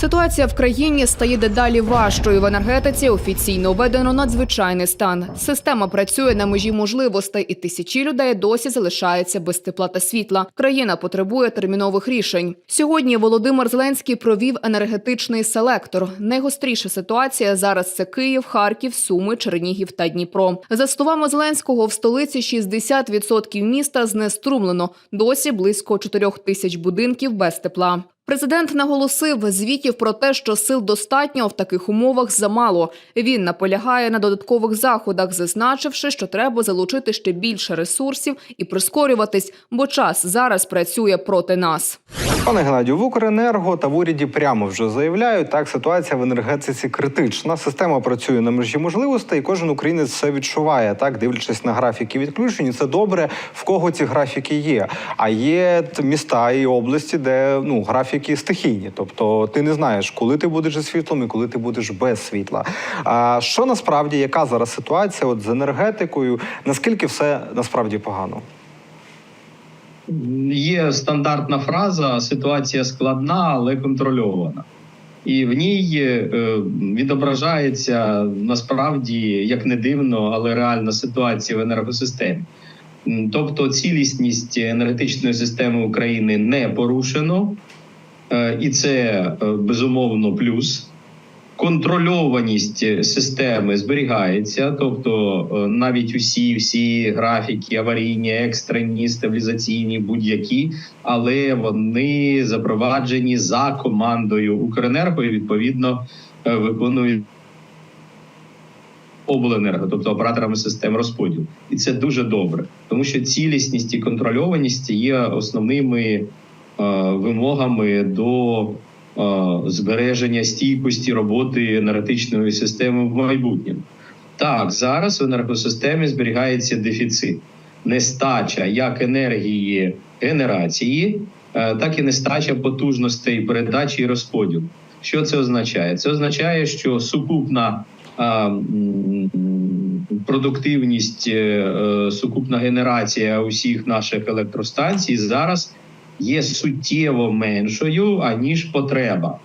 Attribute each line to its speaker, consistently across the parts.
Speaker 1: Ситуація в країні стає дедалі важчою. В енергетиці офіційно введено надзвичайний стан. Система працює на межі можливостей, і тисячі людей досі залишаються без тепла та світла. Країна потребує термінових рішень. Сьогодні Володимир Зеленський провів енергетичний селектор. Найгостріша ситуація зараз це Київ, Харків, Суми, Чернігів та Дніпро. За словами Зеленського, в столиці 60% міста знеструмлено. Досі близько 4 тисяч будинків без тепла. Президент наголосив звітів про те, що сил достатньо в таких умовах замало. Він наполягає на додаткових заходах, зазначивши, що треба залучити ще більше ресурсів і прискорюватись, бо час зараз працює проти нас.
Speaker 2: Пане Геннадію, в Укренерго та в уряді прямо вже заявляють, так ситуація в енергетиці критична. Система працює на межі можливостей, і кожен українець це відчуває, так дивлячись на графіки відключень. Це добре, в кого ці графіки є. А є міста і області, де ну графіки стихійні. Тобто ти не знаєш, коли ти будеш зі світлом і коли ти будеш без світла. А що насправді, яка зараз ситуація от з енергетикою? Наскільки все насправді погано?
Speaker 3: Є стандартна фраза ситуація складна, але контрольована. І в ній е, відображається насправді, як не дивно, але реальна ситуація в енергосистемі. Тобто цілісність енергетичної системи України не порушено, е, і це е, безумовно плюс. Контрольованість системи зберігається, тобто е, навіть усі всі графіки аварійні, екстрені, стабілізаційні, будь-які, але вони запроваджені за командою Укренерго і відповідно е, виконують обленерго, тобто операторами систем розподілу, і це дуже добре, тому що цілісність і контрольованість є основними е, вимогами до е, збереження стійкості роботи енергетичної системи в майбутньому. Так, зараз в енергосистемі зберігається дефіцит, нестача як енергії генерації, е, так і нестача потужностей передачі і розподілу. Що це означає? Це означає, що сукупна продуктивність, е, е, сукупна генерація усіх наших електростанцій зараз є суттєво меншою аніж потреба.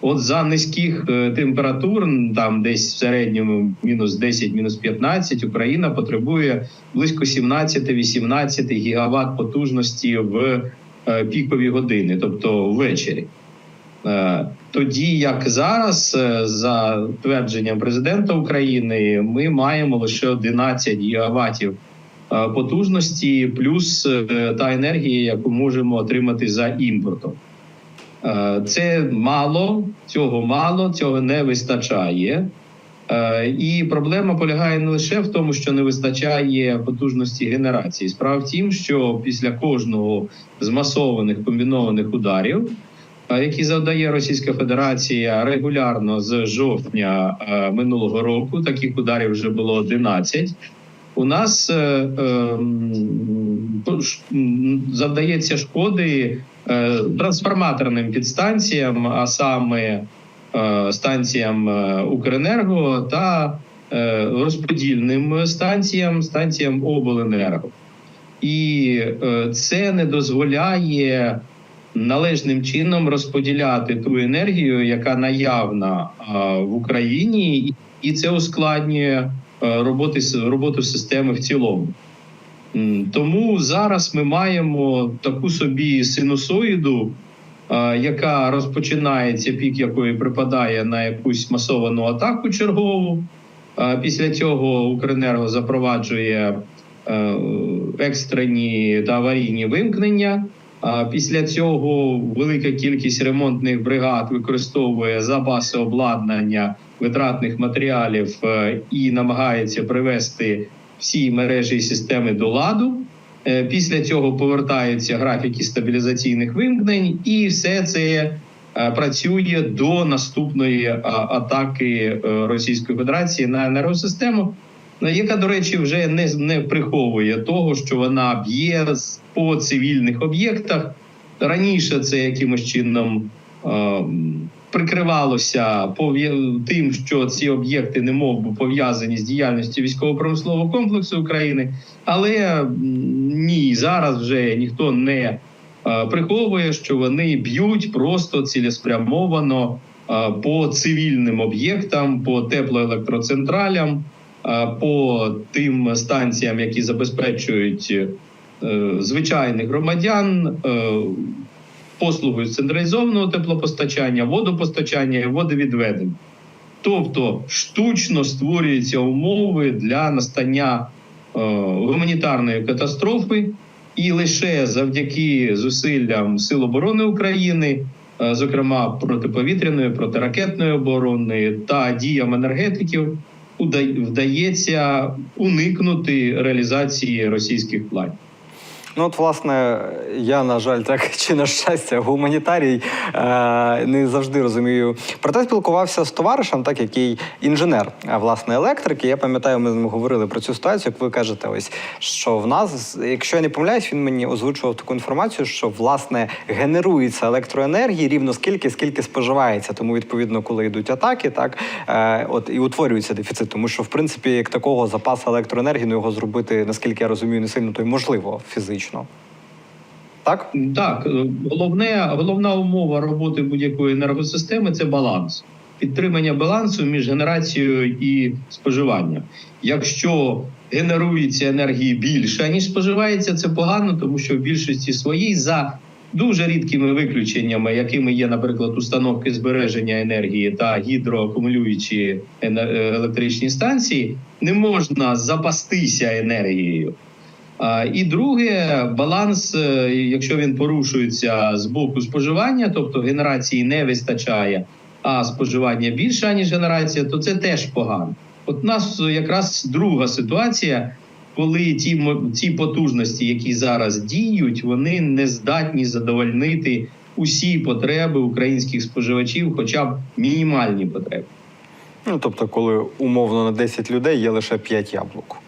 Speaker 3: От за низьких е, температур, там десь в середньому мінус 10, мінус 15, Україна потребує близько 17-18 гігават потужності в е, пікові години, тобто ввечері. Е, Тоді як зараз, за твердженням президента України, ми маємо лише 11 гігаватів потужності, плюс е, та енергія, яку можемо отримати за імпортом. Е, Це мало, цього мало, цього не вистачає. Е, І проблема полягає не лише в тому, що не вистачає потужності генерації. Справа в тім, що після кожного з масованих комбінованих ударів, е, які завдає Російська Федерація регулярно з жовтня е, минулого року, таких ударів вже було 11, у нас е, е, завдається шкоди е, трансформаторним підстанціям, а саме е, станціям е, Укренерго та е, розподільним станціям, станціям обленерго. І е, це не дозволяє належним чином розподіляти ту енергію, яка наявна в Україні, і- це ускладнює роботи, с- роботу системи в цілому. Тому зараз ми маємо таку собі синусоїду, е, яка розпочинається, пік якої припадає на якусь масовану атаку чергову. Е, Після цього Укренерго запроваджує е, екстрені та аварійні вимкнення. Після цього велика кількість ремонтних бригад використовує запаси обладнання витратних матеріалів е, і намагається привести всі мережі і системи до ладу. Е, Після цього повертаються графіки стабілізаційних вимкнень, і все це е, працює до наступної атаки Російської Федерації на енергосистему, яка, до речі, вже не, не приховує того, що вона б'є по цивільних об'єктах. Раніше це якимось чином прикривалося тим, що ці об'єкти не мов би пов'язані з діяльністю військово-промислового комплексу України. Але ні, зараз вже ніхто не е, приховує, що вони б'ють просто цілеспрямовано е, по цивільним об'єктам, по теплоелектроцентралям, е, по тим станціям, які забезпечують звичайних громадян. Послугою централізованого теплопостачання, водопостачання і водовідведення. Тобто штучно створюються умови для настання е, гуманітарної катастрофи, і лише завдяки зусиллям Сил оборони України, е, зокрема протиповітряної, протиракетної оборони та діям енергетиків, вдається уникнути реалізації російських планів.
Speaker 2: Ну, от, власне, я, на жаль, так чи на щастя, гуманітарій е, не завжди розумію. Проте спілкувався з товаришем, так який інженер, а власне електрик. І я пам'ятаю, ми з ним говорили про цю ситуацію. Як ви кажете, ось що в нас, якщо я не помиляюсь, він мені озвучував таку інформацію, що власне генерується електроенергії рівно скільки, скільки споживається. Тому відповідно, коли йдуть атаки, так е, от і утворюється дефіцит. Тому що в принципі, як такого запасу електроенергії, ну його зробити, наскільки я розумію, не сильно то й можливо фізично. Так?
Speaker 3: Так, е, головне, головна умова роботи будь-якої енергосистеми це баланс. Підтримання балансу між генерацією і споживанням. Якщо генерується енергії більше, ніж споживається, це погано, тому що в більшості своїй за дуже рідкими виключеннями, якими є, наприклад, установки збереження енергії та гідроакумулюючі е, електричні станції, не можна запастися енергією. І друге, баланс, е, якщо він порушується з боку споживання, тобто генерації не вистачає, а споживання більше, ніж генерація, то це теж погано. От у нас якраз друга ситуація, коли ті, ті потужності, які зараз діють, вони не здатні задовольнити усі потреби українських споживачів, хоча б мінімальні потреби.
Speaker 2: Ну, тобто, коли умовно на 10 людей є лише 5 яблук.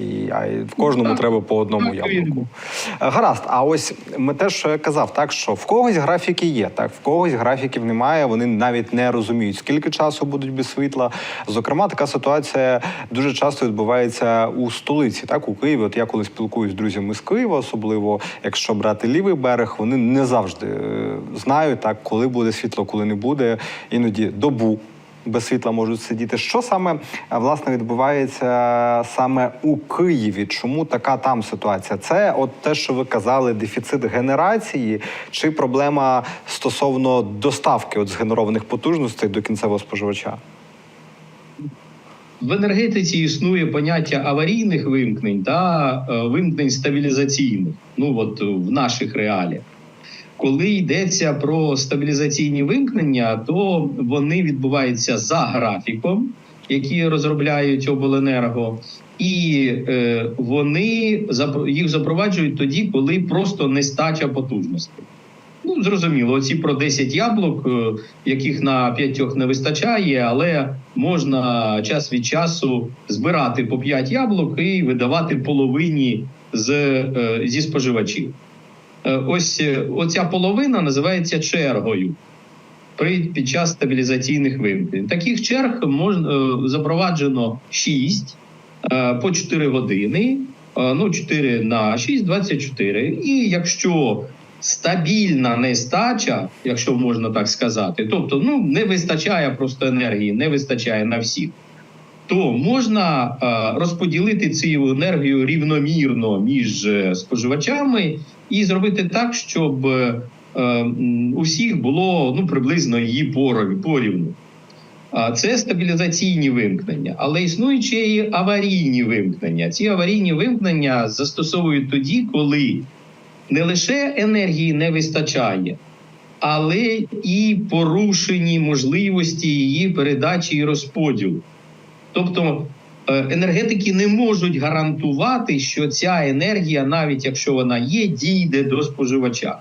Speaker 2: І, а й в кожному
Speaker 3: Так.
Speaker 2: треба по одному
Speaker 3: Так,
Speaker 2: яблуку. Е, Гаразд, а ось ми теж що я казав, так що в когось графіки є, так в когось графіків немає. Вони навіть не розуміють, скільки часу будуть без світла. Зокрема, така ситуація дуже часто відбувається у столиці, так у Києві. От я коли спілкуюсь з друзями з Києва, особливо якщо брати лівий берег, вони не завжди е, знають так, коли буде світло, коли не буде. Іноді добу без світла можуть сидіти. Що саме е, власне відбувається саме у Києві? Чому така там ситуація? Це от те, що ви казали, дефіцит генерації, чи проблема стосовно доставки от згенерованих потужностей до кінцевого споживача?
Speaker 3: В енергетиці існує поняття аварійних вимкнень та е, вимкнень стабілізаційних. Ну от е, в наших реаліях. Коли йдеться про стабілізаційні вимкнення, то вони відбуваються за графіком, які розробляють обленерго, і е, вони їх запроваджують тоді, коли просто нестача потужностей. Ну, зрозуміло, оці про 10 яблук, е, яких на п'ятьох не вистачає, але можна час від часу збирати по 5 яблук і видавати половині з, е, зі споживачів. Е, Ось е, оця половина називається чергою при під час стабілізаційних вимкнень. Таких черг можна е, запроваджено 6 е, по 4 години. Ну, 4 на 6, 24. І якщо стабільна нестача, якщо можна так сказати, тобто ну не вистачає просто енергії, не вистачає на всіх. То можна розподілити цю енергію рівномірно між споживачами і зробити так, щоб е, м, у всіх було ну приблизно її порівну. Це стабілізаційні вимкнення, але існують і аварійні вимкнення. Ці аварійні вимкнення застосовують тоді, коли не лише енергії не вистачає, але і порушені можливості її передачі і розподілу. Тобто енергетики не можуть гарантувати, що ця енергія, навіть якщо вона є, дійде до споживача.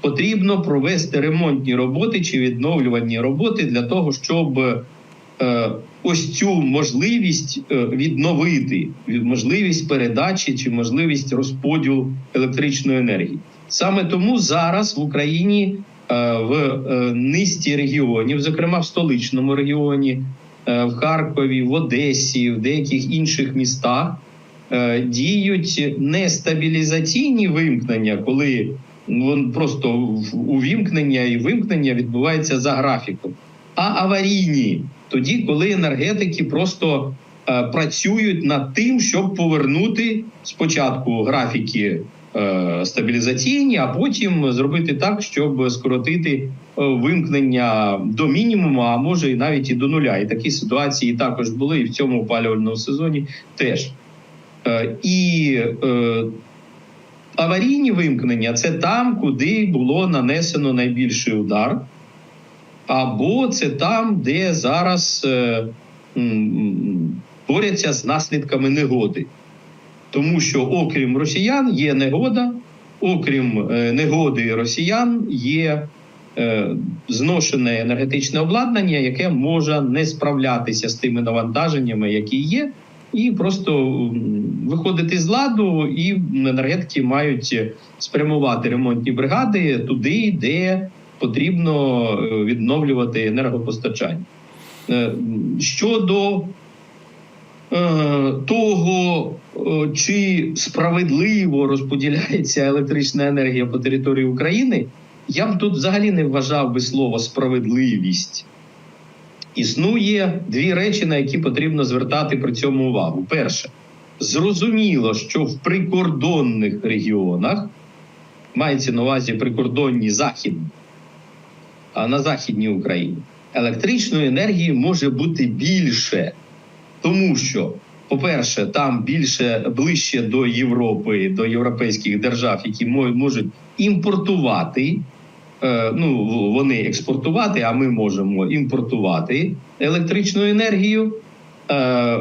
Speaker 3: Потрібно провести ремонтні роботи чи відновлювальні роботи для того, щоб е, ось цю можливість е, відновити, можливість передачі чи можливість розподілу електричної енергії. Саме тому зараз в Україні е, в е, низці регіонів, зокрема в столичному регіоні, е, в Харкові, в Одесі, в деяких інших містах е, діють не стабілізаційні вимкнення, коли просто увімкнення і вимкнення відбувається за графіком. А аварійні тоді, коли енергетики просто е, працюють над тим, щоб повернути спочатку графіки е, стабілізаційні, а потім зробити так, щоб скоротити е, вимкнення до мінімуму, а може і навіть і до нуля. І такі ситуації також були і в цьому опалювальному сезоні теж. Е, І е, аварійні вимкнення це там, куди було нанесено найбільший удар, або це там, де зараз е, м, борються з наслідками негоди. Тому що, окрім росіян, є негода, окрім е, негоди росіян, є е, зношене енергетичне обладнання, яке може не справлятися з тими навантаженнями, які є, і просто виходити з ладу, і енергетики мають спрямувати ремонтні бригади туди, де потрібно е, відновлювати енергопостачання. Щодо того, е, чи справедливо розподіляється електрична енергія по території України, я б тут взагалі не вважав би слово справедливість. Існує дві речі, на які потрібно звертати при цьому увагу. Перше, зрозуміло, що в прикордонних регіонах мається на увазі прикордонні західні, а на західній Україні електричної енергії може бути більше, тому що, по-перше, там більше ближче до Європи, до європейських держав, які можуть імпортувати. е, Ну, вони експортувати, а ми можемо імпортувати електричну енергію. Е,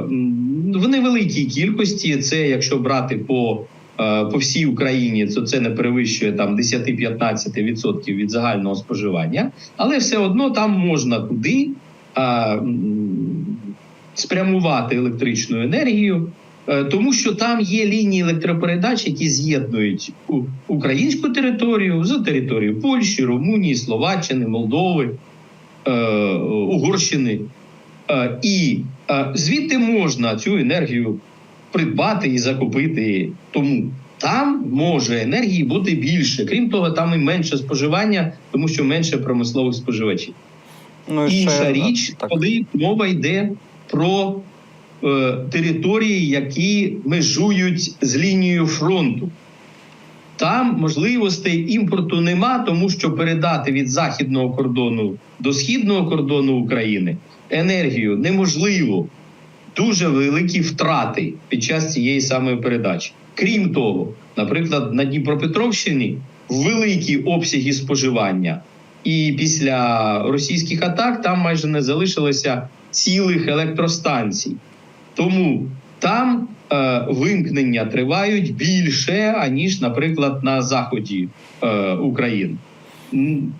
Speaker 3: В невеликій кількості це, якщо брати по, е, по всій Україні, то це не перевищує там 10-15% від загального споживання, але все одно там можна туди спрямувати електричну енергію, е, тому що там є лінії електропередач, які з'єднують українську територію з територією Польщі, Румунії, Словаччини, Молдови, е, Угорщини. Е, І звідти можна цю енергію придбати і закупити. Тому там може енергії бути більше. Крім того, там і менше споживання, тому що менше промислових споживачів.
Speaker 2: Ну, і ще,
Speaker 3: Інша річ,
Speaker 2: так.
Speaker 3: коли мова йде про е, території, які межують з лінією фронту. Там можливостей імпорту нема, тому що передати від західного кордону до східного кордону України енергію неможливо. Дуже великі втрати під час цієї самої передачі. Крім того, наприклад, на Дніпропетровщині великі обсяги споживання, і після російських атак там майже не залишилося цілих електростанцій. Тому там е, вимкнення тривають більше, аніж, наприклад, на заході е, України.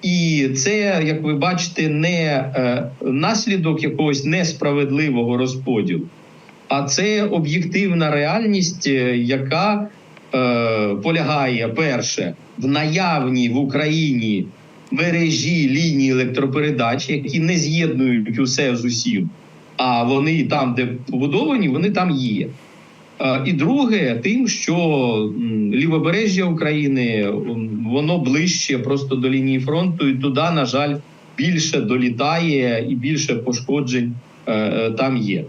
Speaker 3: І це, як ви бачите, не е, наслідок якогось несправедливого розподілу, а це об'єктивна реальність, е, яка е, полягає перше в наявній в Україні мережі лінії електропередач, які не з'єднують усе з усім, а вони там, де побудовані, вони там є. І друге, тим, що лівобережжя України воно ближче просто до лінії фронту, і туди, на жаль, більше долітає і більше пошкоджень е, там є.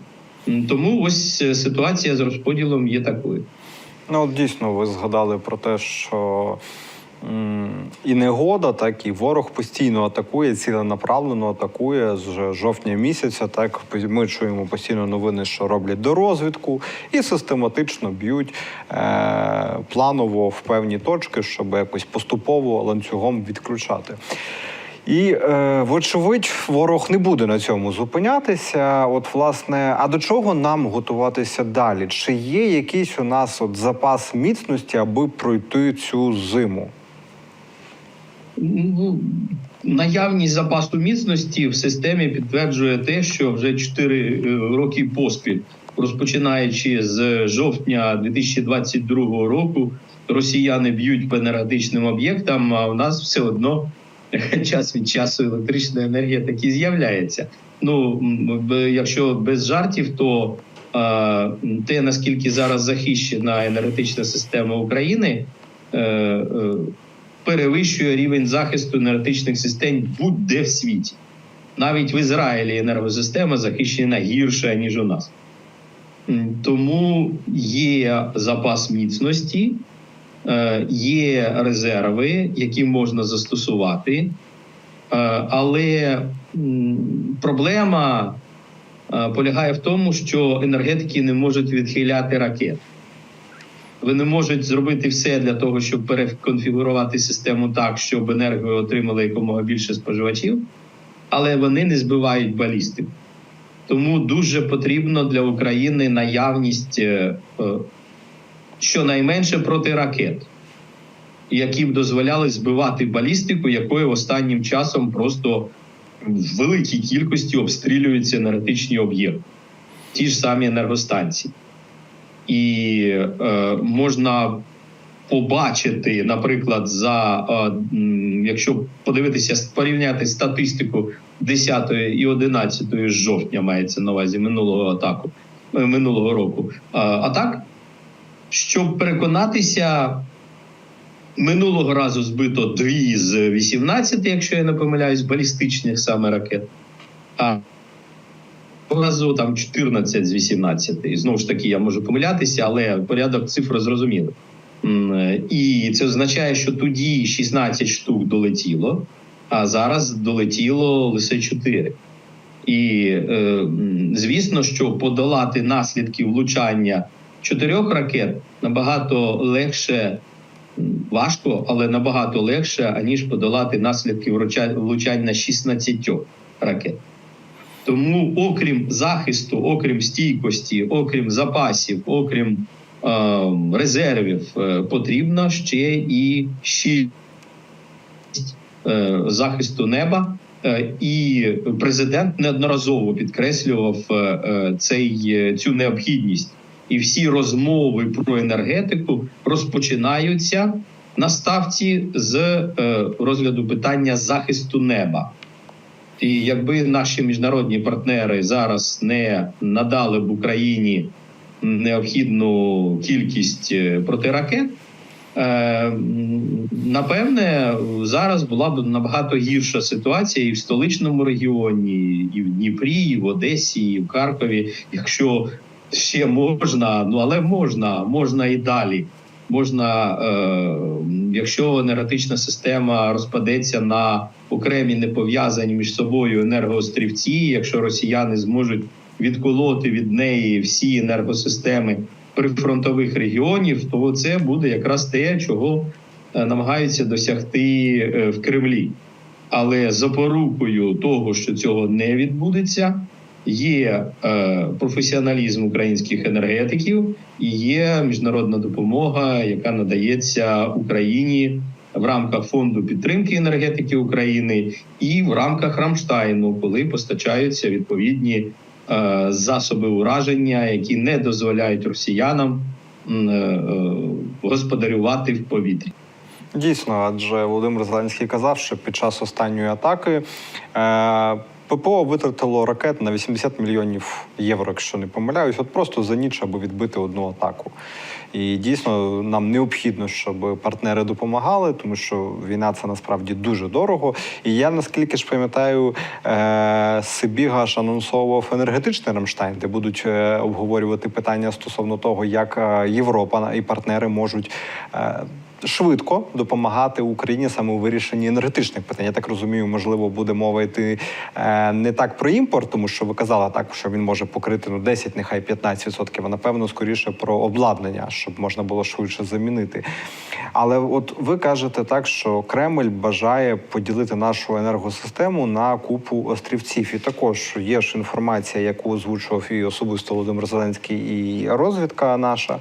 Speaker 3: Тому ось е, ситуація з розподілом є такою.
Speaker 2: Ну, от дійсно, ви згадали про те, що і негода, так і ворог постійно атакує, ціленаправлено атакує з жовтня місяця. Так ми чуємо постійно новини, що роблять до розвідку, і систематично б'ють е- планово в певні точки, щоб якось поступово ланцюгом відключати. І, е, вочевидь, ворог не буде на цьому зупинятися. От, власне, а до чого нам готуватися далі? Чи є якийсь у нас от запас міцності, аби пройти цю зиму?
Speaker 3: Ну, наявність запасу міцності в системі підтверджує те, що вже 4 роки поспіль, розпочинаючи з жовтня 2022 року, росіяни б'ють по енергетичним об'єктам, а у нас все одно час від часу електрична енергія таки з'являється. Ну якщо без жартів, то е, те наскільки зараз захищена енергетична система України. Перевищує рівень захисту енергетичних систем будь-де в світі. Навіть в Ізраїлі енергосистема захищена гірше, ніж у нас. Тому є запас міцності, е, є резерви, які можна застосувати. Е, Але проблема е, полягає в тому, що енергетики не можуть відхиляти ракет. Вони можуть зробити все для того, щоб переконфігурувати систему так, щоб енергію отримали якомога більше споживачів, але вони не збивають балістику. Тому дуже потрібно для України наявність е, е, щонайменше протиракет, які б дозволяли збивати балістику, якою останнім часом просто в великій кількості обстрілюються енергетичні об'єкти, ті ж самі енергостанції. І е, можна побачити, наприклад, за е, якщо подивитися, порівняти статистику 10 і 11 жовтня, мається на увазі минулого атаку е, минулого року. Е, атак, щоб переконатися, минулого разу збито дві з 18, якщо я не помиляюсь, балістичних саме ракет. А разу там 14 з 18. І знову ж таки, я можу помилятися, але порядок цифр зрозумілий. М, І це означає, що тоді 16 штук долетіло, а зараз долетіло лише 4. І е, звісно, що подолати наслідки влучання чотирьох ракет набагато легше, важко, але набагато легше, аніж подолати наслідки влучання 16 ракет. Тому, окрім захисту, окрім стійкості, окрім запасів, окрім е, резервів, е, потрібно ще і щільність е, захисту неба. Е, І президент неодноразово підкреслював е, е, цей, цю необхідність. І всі розмови про енергетику розпочинаються на ставці з розгляду питання захисту неба. І якби наші міжнародні партнери зараз не надали б Україні необхідну кількість е, протиракет, е, напевне, зараз була б набагато гірша ситуація і в столичному регіоні, і в Дніпрі, і в Одесі, і в Харкові. Якщо ще можна, ну але можна, можна і далі. Можна, е, якщо енергетична система розпадеться на окремі непов'язані між собою енергоострівці, якщо росіяни зможуть відколоти від неї всі енергосистеми прифронтових регіонів, то це буде якраз те, чого е, намагаються досягти е, в Кремлі. Але запорукою того, що цього не відбудеться, є е, професіоналізм українських енергетиків і є міжнародна допомога, яка надається Україні в рамках фонду підтримки енергетики України і в рамках Рамштайну, коли постачаються відповідні е, засоби ураження, які не дозволяють росіянам е, е, господарювати в повітрі.
Speaker 2: Дійсно, адже Володимир Зеленський казав, що під час останньої атаки е, ППО витратило ракет на 80 мільйонів євро, якщо не помиляюсь, от просто за ніч, аби відбити одну атаку. І дійсно нам необхідно, щоб партнери допомагали, тому що війна це насправді дуже дорого. І я наскільки ж пам'ятаю, е, Сибіга ж анонсовував енергетичний Рамштайн, де будуть е, обговорювати питання стосовно того, як е, Європа і партнери можуть. Швидко допомагати Україні саме у вирішенні енергетичних питань. Я так розумію, можливо, буде мова йти е, не так про імпорт, тому що ви казали так, що він може покрити ну 10, нехай 15%, а напевно скоріше про обладнання, щоб можна було швидше замінити. Але от ви кажете так, що Кремль бажає поділити нашу енергосистему на купу острівців. І також є ж інформація, яку озвучував і особисто Володимир Зеленський, і розвідка наша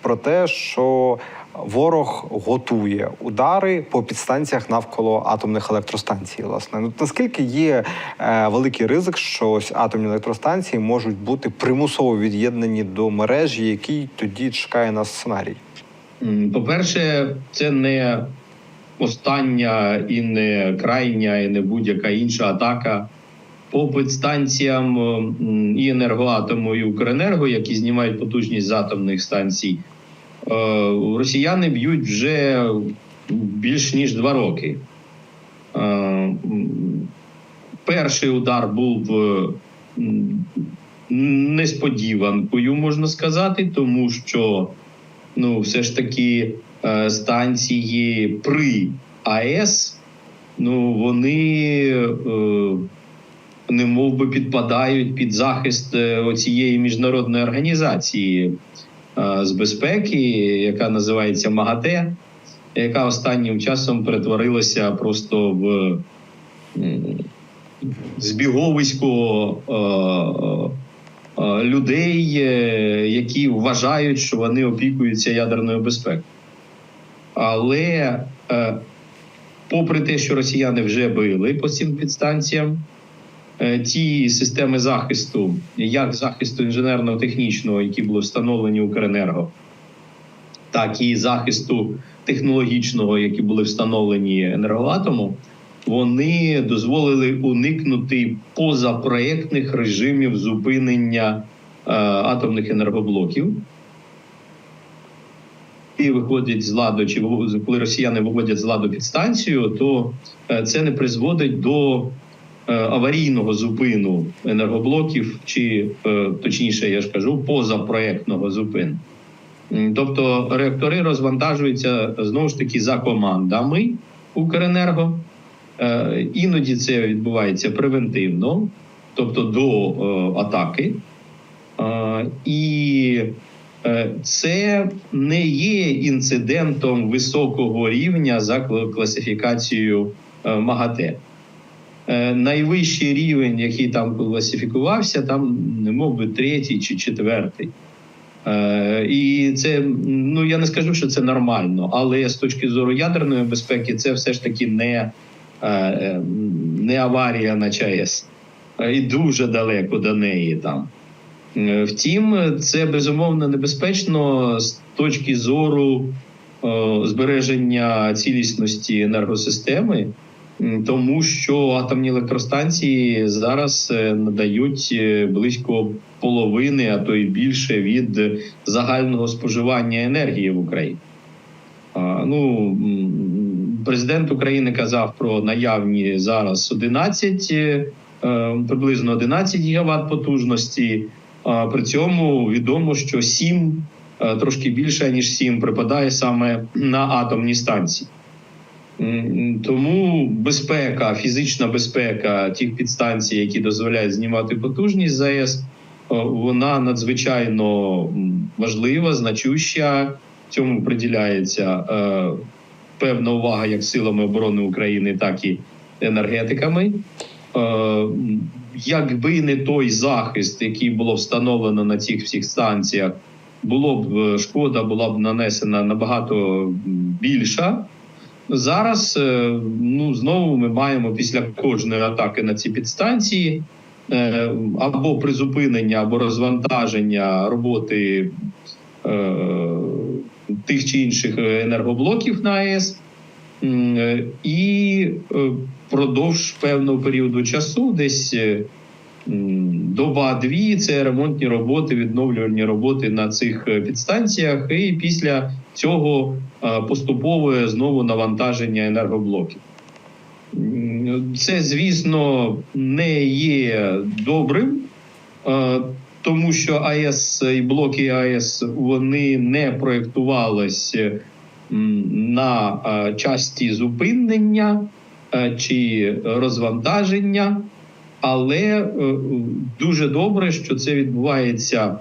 Speaker 2: про те, що ворог готує удари по підстанціях навколо атомних електростанцій. Власне, ну наскільки є е, великий ризик, що ось атомні електростанції можуть бути примусово від'єднані до мережі, який тоді чекає на сценарій?
Speaker 3: По-перше, це не остання і не крайня, і не будь-яка інша атака по підстанціям і енергоатому, і Укренерго, які знімають потужність з атомних станцій. Е, Росіяни б'ють вже більш ніж два роки. Е, Перший удар був е, несподіванкою, можна сказати, тому що ну, все ж таки станції при АЕС, ну вони не мов би підпадають під захист оцієї міжнародної організації з безпеки, яка називається МАГАТЕ, яка останнім часом перетворилася просто в збіговисько е, е, е, людей, е, які вважають, що вони опікуються ядерною безпекою. Але е, попри те, що росіяни вже били по цим підстанціям, е, ті системи захисту, як захисту інженерно-технічного, які були встановлені Укренерго, так і захисту технологічного, які були встановлені енергоатому, вони дозволили уникнути позапроєктних режимів зупинення е, атомних енергоблоків. І виходять з ладу, чи коли росіяни виводять з ладу підстанцію, то е, це не призводить до е, аварійного зупину енергоблоків, чи е, точніше, я ж кажу, позапроєктного зупину. Тобто реактори розвантажуються знову ж таки за командами Укренерго. Е, Іноді це відбувається превентивно, тобто до е, атаки. Е, І е, це не є інцидентом високого рівня за класифікацією е, МАГАТЕ. Е, Найвищий рівень, який там класифікувався, там мов би третій чи четвертий. Е, І це ну я не скажу, що це нормально, але з точки зору ядерної безпеки, це все ж таки не, е, не аварія на ЧАЕС, і дуже далеко до неї там. Втім, це безумовно небезпечно з точки зору збереження цілісності енергосистеми, тому що атомні електростанції зараз е, надають е, близько половини, а то й більше від загального споживання енергії в Україні. Ну, президент України казав про наявні зараз 11, е, приблизно 11 гігават потужності. При цьому відомо, що 7, е, трошки більше ніж 7, припадає саме на атомні станції. Тому безпека, фізична безпека тих підстанцій, які дозволяють знімати потужність ЗАЕС, вона надзвичайно важлива, значуща. Цьому приділяється е, певна увага як силами оборони України, так і енергетиками. Е, якби не той захист, який було встановлено на цих всіх станціях, було б е, шкода була б нанесена набагато більша. Зараз е, ну знову ми маємо після кожної атаки на ці підстанції е, або призупинення, або розвантаження роботи е, тих чи інших енергоблоків на АЕС. І впродовж певного періоду часу, десь доба-дві, це ремонтні роботи, відновлювальні роботи на цих е, підстанціях, і після цього е, поступове знову навантаження енергоблоків. Це, звісно, не є добрим, е, тому що АЕС і блоки АЕС вони не проєктувались на часті зупинення чи розвантаження, але е, дуже добре, що це відбувається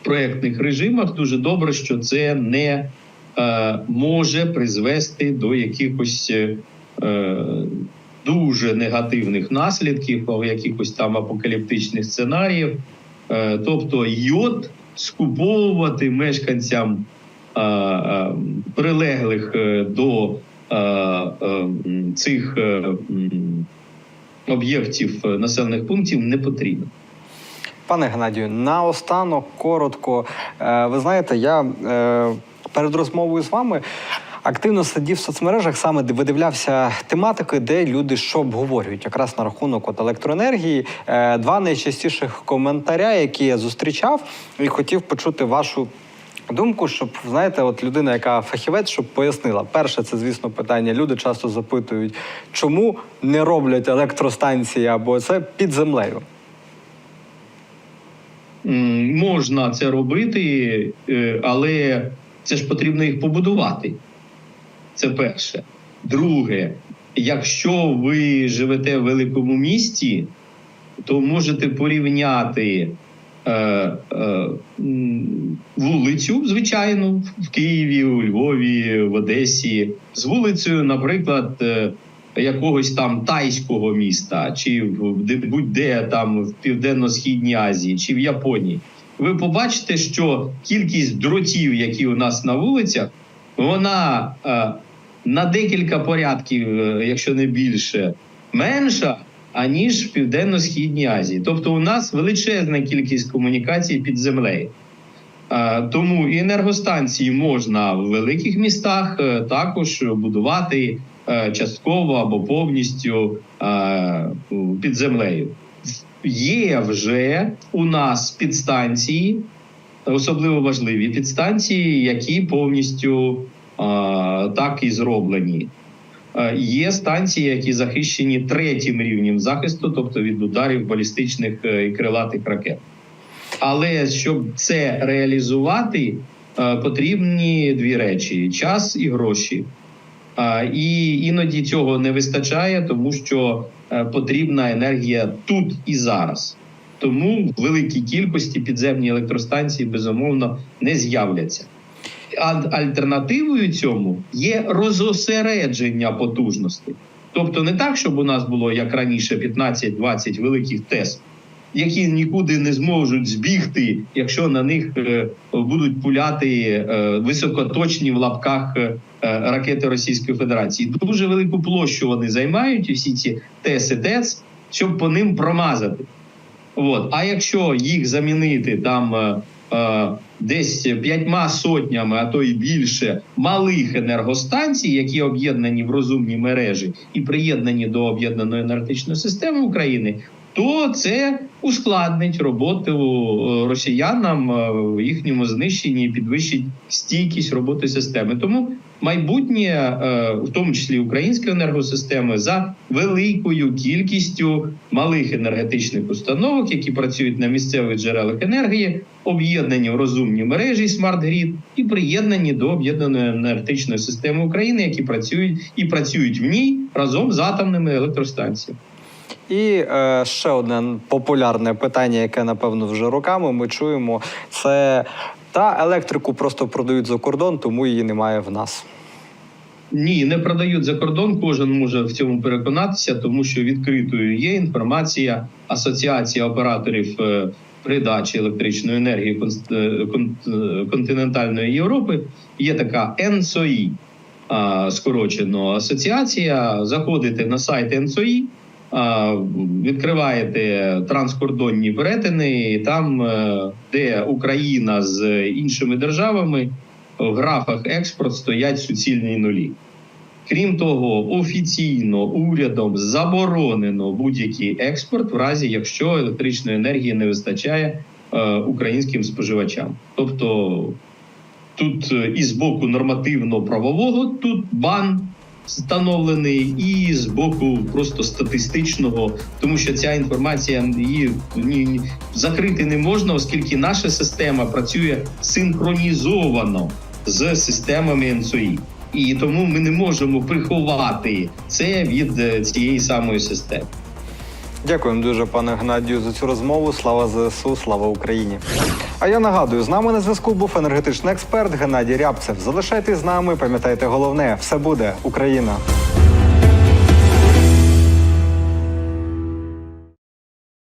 Speaker 3: в проєктних режимах. Дуже добре, що це не е, може призвести до якихось е, дуже негативних наслідків, якихось там апокаліптичних сценаріїв. Тобто йод скуповувати мешканцям прилеглих до цих об'єктів е, населених пунктів не потрібно.
Speaker 2: Пане Геннадію, наостанок коротко. Е, Ви знаєте, я е, перед розмовою з вами активно сидів в соцмережах, саме видивлявся тематики, де люди що обговорюють, якраз на рахунок от електроенергії. Два найчастіших коментаря, які я зустрічав, і хотів почути вашу думку, щоб знаєте, от людина, яка фахівець, щоб пояснила. Перше, це звісно питання. Люди часто запитують, чому не роблять електростанції або це під землею.
Speaker 3: Можна це робити, е, але це ж потрібно їх побудувати. Це перше. Друге, якщо ви живете в великому місті, то можете порівняти вулицю, звичайно, в Києві, у Львові, в Одесі, з вулицею, наприклад, е, якогось там тайського міста, чи в будь-де там в Південно-Східній Азії, чи в Японії. Ви побачите, що кількість дротів, які у нас на вулицях, вона е, на декілька порядків, е, якщо не більше, менша, аніж в Південно-Східній Азії. Тобто, у нас величезна кількість комунікацій під землею. Е, Тому і енергостанції можна в великих містах е, також будувати е, частково або повністю під землею. Є вже у нас підстанції, особливо важливі підстанції, які повністю так і зроблені. Е, Є станції, які захищені третім рівнем захисту, тобто від ударів балістичних е, і крилатих ракет. Але щоб це реалізувати, е, потрібні дві речі: час і гроші. І іноді цього не вистачає, тому що потрібна енергія тут і зараз. Тому в великій кількості підземні електростанції безумовно не з'являться. Альтернативою цьому є розосередження потужностей. Тобто не так, щоб у нас було як раніше 15-20 великих ТЕС, які нікуди не зможуть збігти, якщо на них е, будуть пуляти е, високоточні в лапках е, ракети Російської Федерації. Дуже велику площу вони займають, і всі ці ТЕС і ТЕЦ, щоб по ним промазати. От. А якщо їх замінити там десь п'ятьма сотнями, а то і більше малих енергостанцій, які об'єднані в розумні мережі і приєднані до об'єднаної енергетичної системи України, то це ускладнить роботу е, росіянам е, в їхньому знищенні і підвищить стійкість роботи системи. Тому майбутнє, е, в тому числі української енергосистеми, за великою кількістю малих енергетичних установок, які працюють на місцевих джерелах енергії, об'єднані в розумні мережі смарт-грід і приєднані до об'єднаної енергетичної системи України, які працюють і працюють в ній разом з атомними електростанціями.
Speaker 2: І е, ще одне популярне питання, яке напевно вже роками ми чуємо, це та електрику просто продають за кордон, тому її немає в нас.
Speaker 3: Ні, не продають за кордон. Кожен може в цьому переконатися, тому що відкритою є інформація Асоціації операторів е, передачі електричної енергії е, е, континентальної Європи. Є така ЕНСОІ, скорочено асоціація. Заходите на сайт ЕНСОІ, відкриваєте транскордонні перетини, там, е, де Україна з іншими державами в графах експорт стоять суцільні нулі. Крім того, офіційно урядом заборонено будь-який експорт, в разі якщо електричної енергії не вистачає е, українським споживачам. Тобто тут е, і з боку нормативно-правового тут бан встановлений, і з боку просто статистичного, тому що ця інформація її ні, закрити не можна, оскільки наша система працює синхронізовано з системами НСОІ. І тому ми не можемо приховати це від е, цієї самої системи.
Speaker 2: Дякуємо дуже, пане Гнадію, за цю розмову. Слава ЗСУ, слава Україні. А я нагадую, з нами на зв'язку був енергетичний експерт Геннадій Рябцев. Залишайтесь з нами, пам'ятайте головне, все буде Україна.